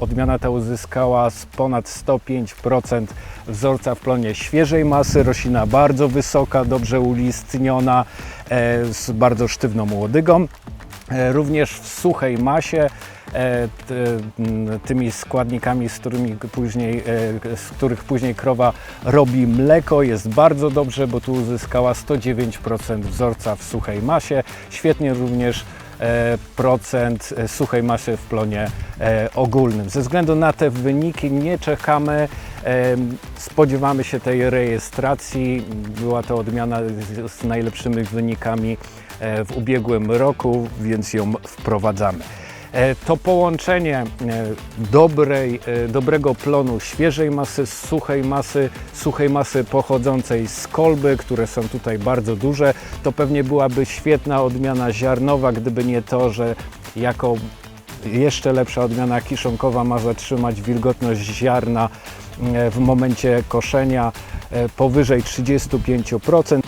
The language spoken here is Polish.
Odmiana ta uzyskała z ponad 105% wzorca w plonie świeżej masy. Roślina bardzo wysoka, dobrze ulistniona, e, z bardzo sztywną łodygą. E, Również w suchej masie, e, tymi składnikami, z którymi później, z których później krowa robi mleko, jest bardzo dobrze, bo tu uzyskała 109% wzorca w suchej masie. Świetnie również procent e, suchej masy w plonie e, ogólnym. Ze względu na te wyniki nie czekamy, e, spodziewamy się tej rejestracji. Była to odmiana z, najlepszymi wynikami w ubiegłym roku, więc ją wprowadzamy. E, To połączenie e, dobrej, e, dobrego plonu świeżej masy z suchej masy, suchej masy pochodzącej z kolby, które są tutaj bardzo duże, to pewnie byłaby świetna odmiana ziarnowa, gdyby nie to, że jako jeszcze lepsza odmiana kiszonkowa ma zatrzymać wilgotność ziarna w momencie koszenia powyżej 35%.